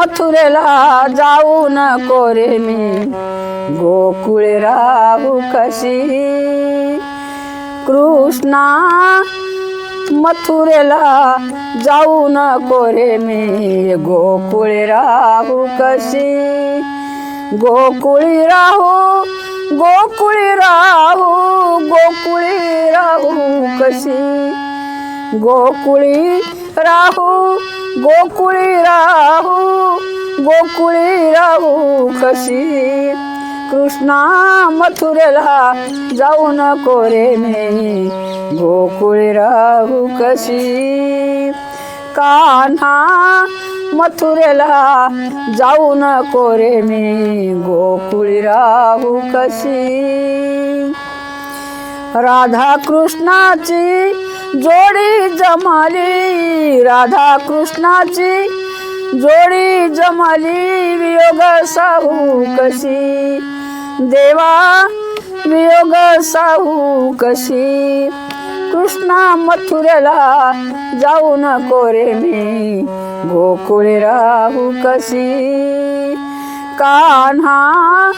मथुरेला जाऊ नको रे मी. गोकुळे राहू कशी? कृष्णा मथुरेला जाऊ नको रे मी. गोकुळे राहू कशी? गोकुळी राहू गोकुळी राहू गोकुळी राहू कशी? गोकुळी राहू गोकुळी राहू गोकुळी राहू कशी कृष्णा मथुरेला जाऊ नको रे मी. गोकुळी राहू कशी कान्हा मथुरेला जाऊ नको रे मी. गोकुळी राहू कशी राधा कृष्णाची जोडी जमाली. राधा कृष्णाची जोडी जमाली वियोग साहू कशी? देवा वियोग साहू कशी? कृष्णा मथुरेला जाऊ नको रे मी. गोकुळे राहू कशी? कान्हा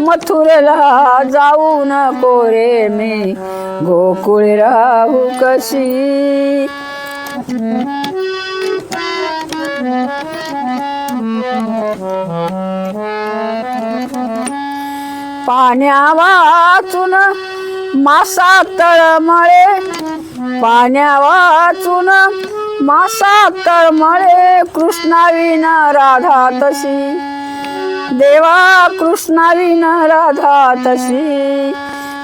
मथुरेला जाऊ नको रे मी. गोकुळे राहू कशी? पाण्या वाचून मासा तळमळे पाण्या वाचून मासा तळमळे कृष्णाविना राधा तशी. देवा कृष्णाविना राधा तशी.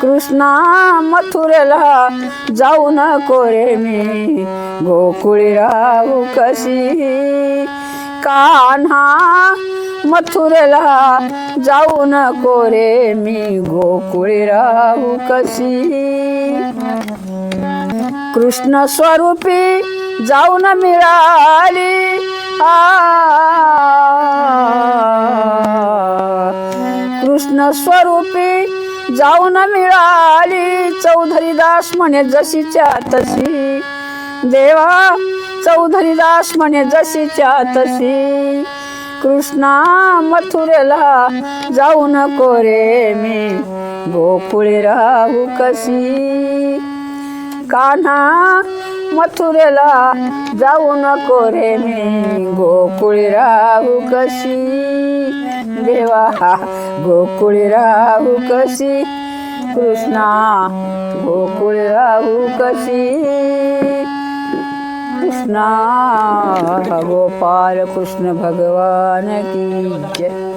कृष्णा मथुरेला जाऊ नको रे मी. गोकुळी राहू कशी? कान्हा मथुरेला जाऊ नको रे मी. गोकुळी राहू कशी? कृष्ण स्वरूपी जाऊन मिळाली. कृष्ण स्वरूपी जाऊन मिळाली. चौधरी दास म्हणे जशीच्या तशी. देवा चौधरी दास म्हणे जशीच्या तशी. कृष्णा मथुरेला जाऊ नको रे मी. गोकुळे राहू कशी? कान्हा मथुरेला जाऊ नको रे मी. गोकुळी राहू कशी? देवा गोकुळी राहू कशी? कृष्णा गोकुळी राहू कशी? कृष्णा गोपाल कृष्ण भगवान की जय.